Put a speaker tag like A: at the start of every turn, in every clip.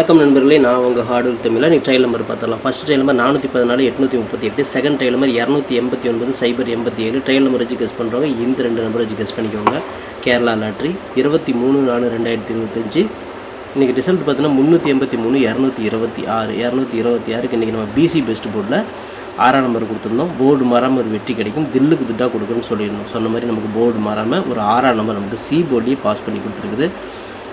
A: வணக்கம் நண்பர்களே நான் உங்கள் ஹார்டு தமிழில் நீங்கள் ட்ரையல் நம்பர் பார்த்துடலாம். ஃபஸ்ட் ட்ரையல் நம்பர் நானூற்றி பதினாலு எட்நூற்றி முப்பத்தி எட்டு செகண்ட் ட்ரையல் நம்பர் இரநூத்தி எண்பத்தி ஒன்பது சைபர் எண்பத்தி ஏழு. ட்ரையல் நம்பர் வச்சு கெஸ் பண்ணுறவங்க இந்த ரெண்டு நம்பர் வச்சு கெஸ் பண்ணிக்கோங்க. கேரளா லாட்ரி இருபத்தி மூணு நாலு ரெண்டாயிரத்தி இருபத்தஞ்சி. இன்றைக்கி ரிசல்ட் பார்த்தீங்கன்னா முந்நூற்றி எண்பத்தி மூணு இரநூத்தி இருபத்தி ஆறு. இரநூத்தி இருபத்தி ஆறுக்கு இன்றைக்கி நம்ம பிசி பெஸ்ட் போர்டில் ஆறாம் நம்பர் கொடுத்துருந்தோம். போர்டு மாறாமல் ஒரு வெற்றி கிடைக்கும். தில்லுக்கு திட்டாக கொடுக்குறோன்னு சொல்லியிருந்தோம். சொன்ன மாதிரி நமக்கு போர்டு மாறாமல் ஒரு ஆறாம் நம்பர் நமக்கு சி போர்ட்லேயே பாஸ் பண்ணி கொடுத்துருக்குது.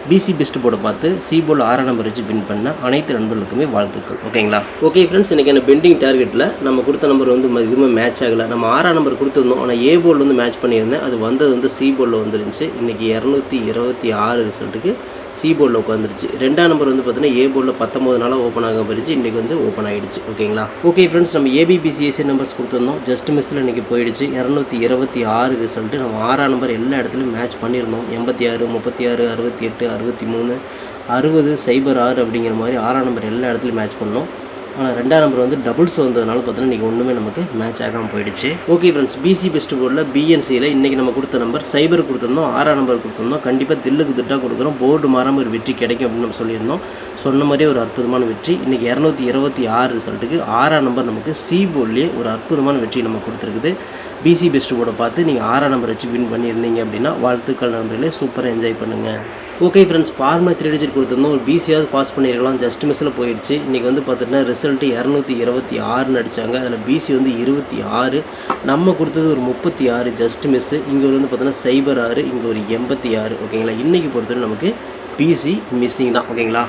A: பிசி பெஸ்ட் போர்டை பார்த்து சி ஆறாம் நம்பர் வச்சு பின் பண்ண அனைத்து நண்பர்களுக்குமே வாழ்த்துக்கள். ஓகேங்களா? ஓகே ஃப்ரெண்ட்ஸ் இன்றைக்கி என்ன பெண்டிங் டார்கெட்டில் நம்ம கொடுத்த நம்பர் வந்து எதுவுமே மேட்ச் ஆகலை. நம்ம ஆறாம் நம்பர் கொடுத்துருந்தோம். ஆனால் ஏ போர்டில் வந்து மேட்ச் பண்ணியிருந்தேன். அது வந்தது வந்து சி போர்டில் வந்துருந்துச்சு. இன்றைக்கி இரநூத்தி இருபத்தி ஆறு ரிசல்ட்டுக்கு சி போர்டில் உட்காந்துருச்சு ரெண்டாம் நம்பர் வந்து பார்த்தீங்கன்னா ஏ போர்டில் பத்தொம்பது நாளாக ஓப்பன் ஆக போயிடுச்சு. இன்றைக்கி வந்து ஓப்பன் ஆகிடுச்சு ஓகேங்களா ஓகே ஃப்ரெண்ட்ஸ் நம்ம ஏபிபிசிஎஸ்சி நம்பர்ஸ் கொடுத்துருந்தோம். ஜஸ்ட் மிஸ்ஸில் இன்றைக்கி போயிடுச்சு. இரநூத்தி இருபத்தி ஆறு ரிசல்ட்டு நம்ம ஆறாம் நம்பர் எல்லா இடத்துலையும் மேட்ச் பண்ணியிருந்தோம். எண்பத்தி ஆறு முப்பத்தி ஆறு அறுபத்தி எட்டு அறுபத்தி மூணு அறுபது சைபர் ஆறு அப்படிங்கிற மாதிரி ஆறாம் நம்பர் எல்லா இடத்துலையும் மேட்ச் பண்ணோம். ரெண்டாம் நம்பர் வந்து டபுள்ஸ் வந்ததுனால பார்த்தீங்கன்னா இன்றைக்கி ஒன்றுமே நமக்கு மேட்ச் ஆகாமல் போயிடுச்சு. ஓகே ஃப்ரெண்ட்ஸ் பிசி பெஸ்ட் போர்டில் பிஎன்சியில் இன்றைக்கி நம்ம கொடுத்த நம்பர் சைபர் கொடுத்துருந்தோம் ஆறாம் நம்பர் கொடுத்துருந்தோம். கண்டிப்பாக தில்லுக்கு திட்டாக கொடுக்குறோம். போர்டு மாறாமல் ஒரு வெற்றி கிடைக்கும் அப்படின்னு நம்ம சொல்லியிருந்தோம். சொன்ன மாதிரியே ஒரு அற்புதமான வெற்றி. இன்றைக்கி இரநூத்தி இருபத்தி ஆறு ரிசல்ட்டுக்கு ஆறாம் நம்பர் நமக்கு சி போர்ட்லேயே ஒரு அற்புதமான வெற்றி நம்ம கொடுத்துருக்குது. பிசி பெஸ்ட் போர்டை பார்த்து நீங்கள் ஆறாம் நம்பர் வச்சு வின் பண்ணியிருந்தீங்க அப்படின்னா வாழ்த்துக்கள் நண்பர்களே சூப்பராக என்ஜாய் பண்ணுங்கள் okay friends pharma three digit கொடுத்துருந்தோம். ஒரு பிசியாவது பாஸ் பண்ணியிருக்கலாம். ஜஸ்ட் மிஸ்ஸில் போயிடுச்சு இன்றைக்கி வந்து பார்த்தீங்கன்னா ரிசல்ட்டு இரநூத்தி இருபத்தி ஆறுன்னு அடித்தாங்க அதில் பிசி வந்து இருபத்தி ஆறு. நம்ம கொடுத்தது ஒரு முப்பத்தி ஆறு. ஜஸ்ட் மிஸ்ஸு இங்கே வந்து பார்த்தீங்கன்னா சைபர் ஆறு இங்கே ஒரு எண்பத்தி ஆறு. ஓகேங்களா இன்றைக்கி பொறுத்தவரை நமக்கு பிசி மிஸ்ஸிங் தான். ஓகேங்களா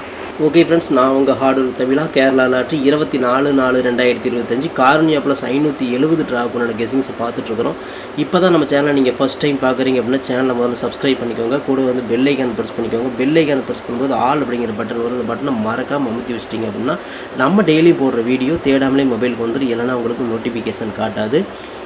A: ஓகே ஃப்ரெண்ட்ஸ் நான் உங்கள் ஹார்டு தமிழா கேரளா லாட்ரி இருபத்தி நாலு நாலு ரெண்டாயிரத்தி இருபத்தஞ்சு கார்னியா ப்ளஸ் ஐநூற்றி எழுபது ட்ராக்குனோட கெஸிங்ஸை பார்த்துட்ருக்குறோம் இப்போ தான் நம்ம சேனலை நீங்கள் ஃபஸ்ட் டைம் பார்க்குறீங்க அப்படின்னா சேனலை முதல்ல சப்ஸ்கிரைப் பண்ணிக்கோங்க. கூட வந்து பெல்லைக்கான் ப்ரெஸ் பண்ணிக்கோங்க. பெல்லைக்கான் ப்ரெஸ் பண்ணும்போது ஆல் அப்படிங்கிற பட்டன் வரும் அந்த பட்டனை மறக்காமல் அமுத்தி வச்சிட்டிங்க அப்படின்னா நம்ம டெய்லி போடுற வீடியோ தேடாமலே மொபைலுக்கு வந்துடும் இல்லைன்னா உங்களுக்கு நோட்டிஃபிகேஷன் காட்டாது.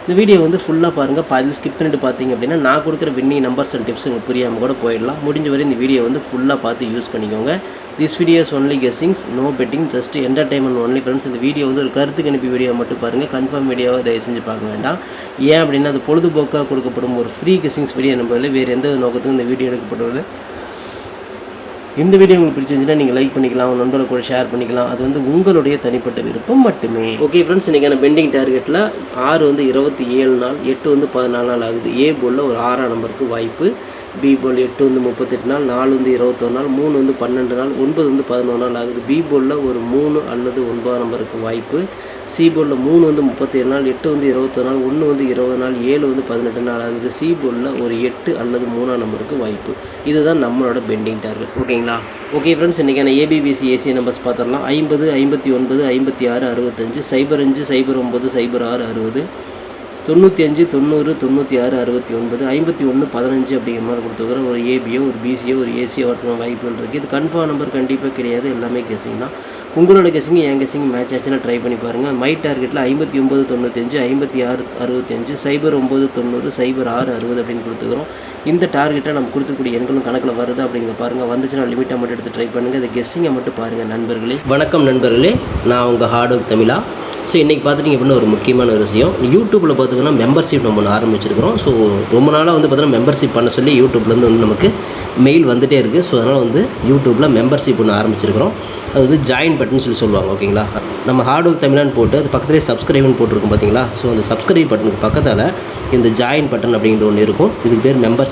A: இந்த வீடியோ வந்து ஃபுல்லாக பாருங்கள் பாதியில் ஸ்கிப் பண்ணிட்டு பார்த்தீங்க அப்படின்னா நான் கொடுக்குற வின்னிங் நம்பர்ஸ் அண்ட் டிப்ஸ் உங்களுக்கு புரியாமல் கூட போயிடலாம். முடிஞ்ச வரை இந்த வீடியோ வந்து ஃபுல்லாக பார்த்து யூஸ் பண்ணிக்கோங்க. This video videos only guessings no betting just entertainment only friends இந்த வீடியோ வந்து ஒரு கருத்துக்கு அனுப்பி வீடியோ மட்டும் பாருங்கள் கன்ஃபார்ம் வீடியோவை தயவு செஞ்சு பார்க்க வேண்டாம். ஏன் அப்படின்னா அது பொழுதுபோக்காக கொடுக்கப்படும் ஒரு ஃப்ரீ கெஸ்ஸிங்ஸ் வீடியோ நம்ம வேறு எந்த நோக்கத்துக்கும் இந்த வீடியோ எடுக்கப்படவில்லை. இந்த வீடியோ உங்களுக்கு பிடிச்சிருந்துச்சுன்னா நீங்கள் லைக் பண்ணிக்கலாம் உங்க நண்பர்கள் கூட ஷேர் பண்ணிக்கலாம். அது வந்து உங்களுடைய தனிப்பட்ட விருப்பம் மட்டுமே. ஓகே ஃப்ரெண்ட்ஸ் இன்றைக்கான பெண்டிங் டார்கெட்டில் ஆறு வந்து இருபத்தி ஏழு நாள் எட்டு வந்து பதினாலு நாள் ஆகுது. ஏ போலில் ஒரு ஆறாம் நம்பருக்கு வாய்ப்பு. பி போல் எட்டு வந்து முப்பத்தெட்டு நாள் நாலு வந்து இருபத்தொரு நாள் மூணு வந்து பன்னெண்டு நாள் ஒன்பது வந்து பதினொன்று நாள் ஆகுது. பி போலில் ஒரு மூணு அல்லது ஒன்பதாம் நம்பருக்கு வாய்ப்பு. சி போர்டில் மூணு வந்து முப்பத்தேழு நாள் எட்டு வந்து இருபத்தொரு நாள் ஒன்று வந்து இருபது நாள் ஏழு வந்து பதினெட்டு நாள். ஆகுது. சி போர்டில் ஒரு எட்டு அல்லது மூணாம் நம்பருக்கு வாய்ப்பு. இதுதான் நம்மளோட பெண்டிங் டார்கெட். ஓகேங்களா? ஓகே ஃப்ரெண்ட்ஸ் இன்றைக்கான ஏபிபிசி ஏசி நம்பர்ஸ் பார்த்துடலாம் ஐம்பது ஐம்பத்தி ஒன்பது ஐம்பத்தி ஆறு அறுபத்தஞ்சு. சைபர் அஞ்சு சைபர் ஒம்பது சைபர் ஆறு அறுபது. தொண்ணூற்றி அஞ்சு தொண்ணூறு தொண்ணூற்றி ஆறு அறுபத்தி ஒன்பது. ஐம்பத்தி ஒன்று பதினஞ்சு அப்படிங்கிற மாதிரி கொடுத்துருக்குறோம். ஒரு ஏபியோ ஒரு பிசியோ ஒரு ஏசியோ ஒருத்தவங்க வாய்ப்புகள் இருக்குது இது கன்ஃபார்ம் நம்பர் கண்டிப்பாக கிடையாது. எல்லாமே கெஸிங் தான். உங்களோட கெஸிங் என் கெஸிங் மேட்ச் ஆச்சுன்னா ட்ரை பண்ணி பாருங்கள் மை டார்கெட்டில் ஐம்பத்தி ஒம்பது தொண்ணூத்தஞ்சு ஐம்பத்தி ஆறு அறுபத்தஞ்சு சைபர் ஒம்பது தொண்ணூறு சைபர் ஆறு அறுபது அப்படின்னு கொடுத்துக்கிறோம். இந்த டார்கெட்டை நம்ம கொடுத்துக்கூடிய எண்களும் கணக்கில் வருது அப்படிங்கிற பாருங்கள் வந்துச்சுன்னா லிமிட்டாக மட்டும் எடுத்து ட்ரை பண்ணுங்கள் இந்த கெஸ்ஸிங்கை மட்டும் பாருங்கள் நண்பர்களே. வணக்கம் நண்பர்களே. நான் உங்கள் ஹார்டு தமிழா. ஸோ இன்றைக்கி பார்த்துட்டிங்க அப்படின்னா ஒரு முக்கியமான ஒரு விஷயம். யூடியூப்பில் பார்த்திங்கன்னா மெம்பர்ஷிப் நம்ம ஒன்று ஆரம்பிச்சிருக்கிறோம். ஸோ ரொம்ப நாளாக வந்து பார்த்தீங்கன்னா மெம்பர்ஷிப் பண்ண சொல்லி யூடியூப்லேருந்து வந்து நமக்கு மெயில் வந்துகிட்டே இருக்குது ஸோ அதனால் வந்து யூடியூப்பில் மெம்பர்ஷிப் ஒன்று ஆரம்பிச்சிருக்கிறோம். அது வந்து ஜாயின் பட்டன் சொல்லி சொல்லுவாங்க ஓகேங்களா? நம்ம ஹார்ட் ஒர்க் தமிழான்னு போட்டு அது பக்கத்துலேயே சப்ஸ்கிரைப்னு போட்டிருக்கும் பார்த்தீங்களா ஸோ அந்த சப்ஸ்கிரைப் பட்டனுக்கு பக்கத்தில் இந்த ஜாயின் பட்டன் அப்படிங்கிற ஒன்று இருக்கும். இதுக்கு பேர் மெம்பர்ஸ்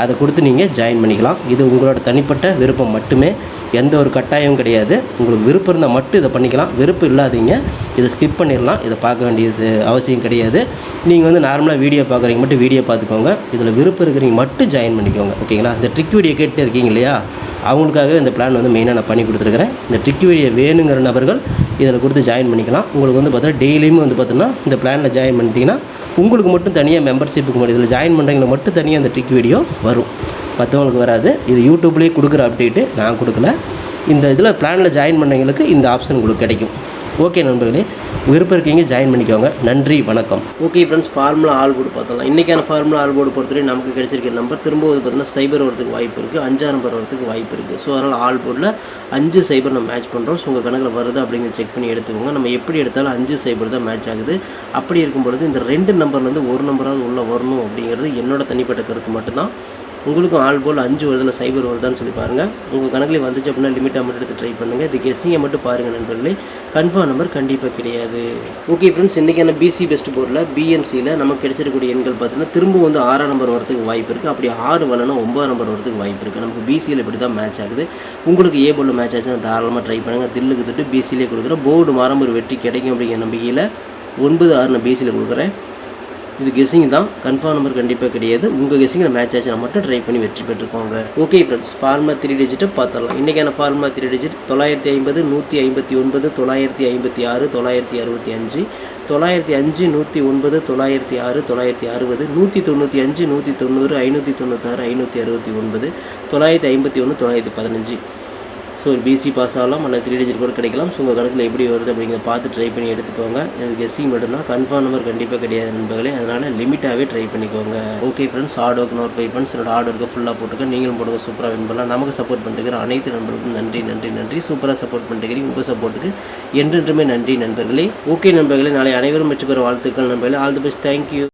A: அதை கொடுத்து நீங்கள் ஜாயின் பண்ணிக்கலாம். இது உங்களோட தனிப்பட்ட விருப்பம் மட்டுமே. எந்த ஒரு கட்டாயமும் கிடையாது. உங்களுக்கு விருப்பம் இருந்தால் மட்டும் இதை பண்ணிக்கலாம். விருப்பம் இல்லாதீங்க. இதை ஸ்கிப் பண்ணிடலாம். இதை பார்க்க வேண்டியது அவசியம் கிடையாது. நீங்கள் வந்து நார்மலாக வீடியோ பார்க்குறீங்க மட்டும் வீடியோ பார்த்துக்கோங்க. இதில் விருப்பம் இருக்கிறீங்க மட்டும் ஜாயின் பண்ணிக்கோங்க. ஓகேங்களா இந்த ட்ரிக் வீடியோ கேட்டு இருக்கீங்க இல்லையா? அவங்களுக்காகவே இந்த பிளான் வந்து மெயினாக நான் பண்ணி கொடுத்துருக்குறேன். இந்த ட்ரிக் வீடியோ வேணுங்கிற நபர்கள் இதில் கொடுத்து ஜாயின் பண்ணிக்கலாம். உங்களுக்கு வந்து பார்த்தீங்கன்னா டெய்லியுமே வந்து பார்த்தீங்கன்னா இந்த பிளானில் ஜாயின் பண்ணிட்டீங்கன்னா உங்களுக்கு மட்டும் தனியாக மெம்பர்ஷிப்புக்கு மட்டும் இதில் ஜாயின் பண்ணுறவங்களுக்கு மட்டும் தனியாக அந்த ட்ரிக் வீடியோ வரும். மற்றவங்களுக்கு வராது. இது யூடியூப்லேயே கொடுக்குற அப்டேட்டு நான் கொடுக்கல. இந்த இதில் பிளானில் ஜாயின் பண்ணவங்களுக்கு இந்த ஆப்ஷன் உங்களுக்கு கிடைக்கும். ஓகே நண்பர்களே விருப்பம் இருக்கீங்க ஜாயின் பண்ணிக்கோங்க. நன்றி வணக்கம். Okay friends formula all board பார்த்தலாம் இன்றைக்கான ஃபார்முலா ஆல் போர்டு பொறுத்தவரை நமக்கு கிடைச்சிருக்க நம்பர் திரும்ப வந்து பார்த்தீங்கன்னா சைபர் வரதுக்கு வாய்ப்பு இருக்குது அஞ்சாறு நம்பர் வரதுக்கு வாய்ப்பு இருக்குது ஸோ அதனால் ஆல் போர்டில் அஞ்சு சைபர் நம்ம மேட்ச் பண்ணுறோம் ஸோ உங்கள் கணக்கில் வருது அப்படிங்கிறத செக் பண்ணி எடுத்துக்கோங்க. நம்ம எப்படி எடுத்தாலும் அஞ்சு சைபர் தான் மேட்ச் ஆகுது. அப்படி இருக்கும் பொழுது இந்த ரெண்டு நம்பர்லேருந்து ஒரு நம்பராவது உள்ளே வரணும் அப்படிங்கிறது என்னோட தனிப்பட்ட கருத்து மட்டும்தான். உங்களுக்கும் ஆல் போல் அஞ்சு வருதில் சைபர் வருதான்னு சொல்லி பாருங்கள் உங்கள் கணக்கில் வந்துச்சு அப்படின்னா லிமிட்டாக மட்டும் எடுத்து ட்ரை பண்ணுங்கள் இது கெஸ்ஸிங்கை மட்டும் பாருங்கள் நண்பர்களே. கன்ஃபார்ம் நம்பர் கண்டிப்பாக கிடையாது. ஓகே ஃப்ரெண்ட்ஸ் இன்றைக்கான பிசி பெஸ்ட் போர்டில் பிஎன்சியில் நமக்கு கிடைச்சிருக்கக்கூடிய எண்கள் பார்த்தீங்கன்னா திரும்ப வந்து ஆறாம் நம்பர் வரதுக்கு வாய்ப்பு இருக்குது அப்படி ஆறு வரலன்னா ஒன்பதாம் நம்பர் வரதுக்கு வாய்ப்பு இருக்குது நமக்கு பிசியில் இப்படி தான் மேட்ச் ஆகுது. உங்களுக்கு ஏ போர்டில் மேட்ச் ஆச்சுன்னா தாராளமாக ட்ரை பண்ணுங்கள் தில்லுக்கு திட்டு பிசியிலே கொடுக்குறேன். போர்டு மாறம் ஒரு வெற்றி கிடைக்கும் அப்படிங்கிற நம்பிக்கையில் ஒன்பது ஆறு நான் பிசியில் கொடுக்குறேன். இது கெஸிங் தான். கன்ஃபார்ம் நம்பர் கண்டிப்பாக கிடையாது. உங்கள் கெஸிங்கில் மேட்ச் ஆச்சுன்னா மட்டும் ட்ரை பண்ணி வெற்றி பெற்றுக்கோங்க. ஓகே ஃப்ரெண்ட்ஸ் ஃபார்மா த்ரீ டிஜிட்டை பார்த்துடலாம். இன்றைக்கான ஃபார்மா த்ரீ டிஜிட் தொள்ளாயிரத்தி ஐம்பது நூற்றி ஐம்பத்தி ஒன்பது தொள்ளாயிரத்தி ஐம்பத்தி ஆறு தொள்ளாயிரத்தி அறுபத்தி அஞ்சு தொள்ளாயிரத்தி அஞ்சு நூற்றி ஒன்பது தொள்ளாயிரத்தி ஆறு தொள்ளாயிரத்தி அறுபது நூற்றி தொண்ணூற்றி அஞ்சு நூற்றி தொண்ணூறு ஐநூற்றி தொண்ணூத்தாறு ஐநூற்றி அறுபத்தி ஒன்பது தொள்ளாயிரத்தி ஐம்பத்தி ஒன்று தொள்ளாயிரத்தி பதினஞ்சு. ஸோ ஒரு பிசி பாஸ் ஆகலாம் அல்லது த்ரீ டிஜிட் கூட கிடைக்கலாம். ஸோ உங்கள் கணக்கில் எப்படி வருது அப்படிங்கிறத பார்த்து ட்ரை பண்ணி எடுத்துக்கோங்க. இது கெஸ்ஸிங் மட்டும்தான். கன்ஃபார்ம் நம்பர் கண்டிப்பாக கிடையாது நண்பர்களே. அதனால் லிமிட்டாகவே ட்ரை பண்ணிக்கோங்க. Okay friends hard work note five friends என்னோட ஹார்ட் ஒர்க்கை ஃபுல்லாக போட்டுக்க நீங்களும் போடுங்க சூப்பராக வின் பண்ணலாம். நமக்கு சப்போர்ட் பண்ணிட்டுக்கிற அனைத்து நண்பர்களுக்கும் நன்றி நன்றி நன்றி. சூப்பராக சப்போர்ட் பண்ணிட்டுக்கிறீங்க உங்கள் சப்போர்ட்டுக்கு என்றென்றுமே நன்றி நண்பர்களே. ஓகே நண்பர்களே நாளை அனைவரும் வெற்றி பெற வாழ்த்துக்கள் நண்பர்களே. All the best thank you